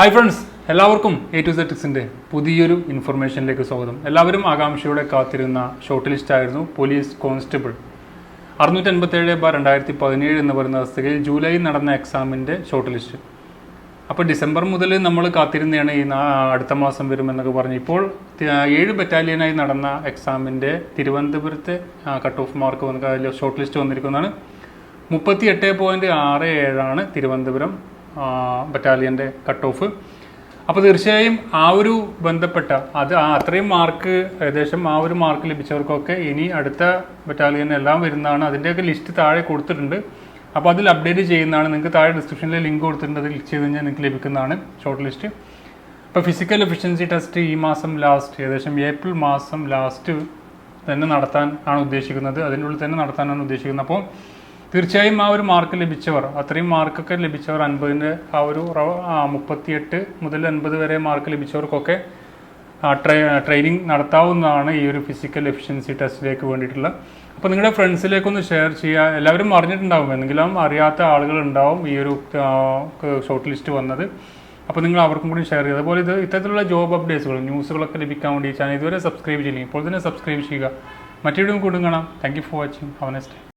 Hi friends എല്ലാവർക്കും A two സെറ്റിക്സിന്റെ പുതിയൊരു ഇൻഫർമേഷനിലേക്ക് സ്വാഗതം. എല്ലാവരും ആകാംക്ഷയോടെ കാത്തിരുന്ന ഷോർട്ട് ലിസ്റ്റ് ആയിരുന്നു പോലീസ് കോൺസ്റ്റബിൾ അറുന്നൂറ്റി അൻപത്തേഴ് ബാർ രണ്ടായിരത്തി പതിനേഴ് എന്ന് പറയുന്ന അവസ്ഥയിൽ ജൂലൈ നടന്ന എക്സാമിന്റെ ഷോർട്ട് ലിസ്റ്റ് അപ്പോൾ ഡിസംബർ മുതൽ നമ്മൾ കാത്തിരുന്നതാണ് ഈ അടുത്ത മാസം വരുമെന്നൊക്കെ പറഞ്ഞ്. ഇപ്പോൾ ഏഴ് ബറ്റാലിയനായി നടന്ന എക്സാമിന്റെ തിരുവനന്തപുരത്തെ കട്ട് ഓഫ് മാർക്ക് വന്ന് ഷോർട്ട് ലിസ്റ്റ് വന്നിരിക്കുന്നതാണ്. മുപ്പത്തി എട്ട് പോയിന്റ് ആറ് ഏഴാണ് തിരുവനന്തപുരം. ബറ്റാലിയന്റെ കട്ട് ഓഫ് അപ്പോൾ തീർച്ചയായും ആ ഒരു ബന്ധപ്പെട്ട അത് അത്രയും മാർക്ക് ഏകദേശം ആ ഒരു മാർക്ക് ലഭിച്ചവർക്കൊക്കെ ഇനി അടുത്ത ബറ്റാലിയൻ എല്ലാം വരുന്നതാണ്. അതിന്റെയൊക്കെ ലിസ്റ്റ് താഴെ കൊടുത്തിട്ടുണ്ട്. അപ്പോൾ അതിൽ അപ്ഡേറ്റ് ചെയ്യുന്നതാണ്. നിങ്ങൾക്ക് താഴെ ഡിസ്ക്രിപ്ഷനിൽ ലിങ്ക് കൊടുത്തിട്ടുണ്ട്. അത് ക്ലിക്ക് ചെയ്ത് കഴിഞ്ഞാൽ നിങ്ങൾക്ക് ലഭിക്കുന്നതാണ് ഷോർട്ട് ലിസ്റ്റ് അപ്പോൾ ഫിസിക്കൽ എഫിഷ്യൻസി ടെസ്റ്റ് ഈ മാസം ലാസ്റ്റ് ഏകദേശം ഏപ്രിൽ മാസം ലാസ്റ്റ് തന്നെ നടത്താൻ ആണ് ഉദ്ദേശിക്കുന്നത്. അതിന്റെ ഉള്ളിൽ തന്നെ നടത്താനാണ് ഉദ്ദേശിക്കുന്നത്. അപ്പോൾ തീർച്ചയായും ആ ഒരു മാർക്ക് ലഭിച്ചവർ അത്രയും മാർക്കൊക്കെ ലഭിച്ചവർ അൻപതിന്റെ ആ ഒരു മുപ്പത്തിയെട്ട് മുതൽ അൻപത് വരെ മാർക്ക് ലഭിച്ചവർക്കൊക്കെ ട്രെയിനിങ് നടത്താവുന്നതാണ് ഈ ഒരു ഫിസിക്കൽ എഫിഷ്യൻസി ടെസ്റ്റിലേക്ക് വേണ്ടിയിട്ടുള്ള. അപ്പോൾ നിങ്ങളുടെ ഫ്രണ്ട്സിലേക്കൊന്ന് ഷെയർ ചെയ്യുക. എല്ലാവരും അറിഞ്ഞിട്ടുണ്ടാവും. എന്തെങ്കിലും അറിയാത്ത ആളുകൾ ഉണ്ടാവും ഈ ഒരു ഷോർട്ട് ലിസ്റ്റ് വന്നത്. അപ്പോൾ നിങ്ങൾ അവർക്കും കൂടി ഷെയർ ചെയ്യുക. അതുപോലെ ഇത് ഇത്തരത്തിലുള്ള ജോബ് അപ്ഡേറ്റ്സുകൾ ന്യൂസുകളൊക്കെ ലഭിക്കാൻ വേണ്ടി ചാനൽ ഇതുവരെ സബ്സ്ക്രൈബ് ചെയ്യില്ലെങ്കിൽ ഇപ്പോൾ തന്നെ സബ്സ്ക്രൈബ് ചെയ്യുക. മറ്റൊരു കൂടും കാണാം. താങ്ക് യു ഫോർ വാച്ചിങ് ഹവ നെക്സ്റ്റ്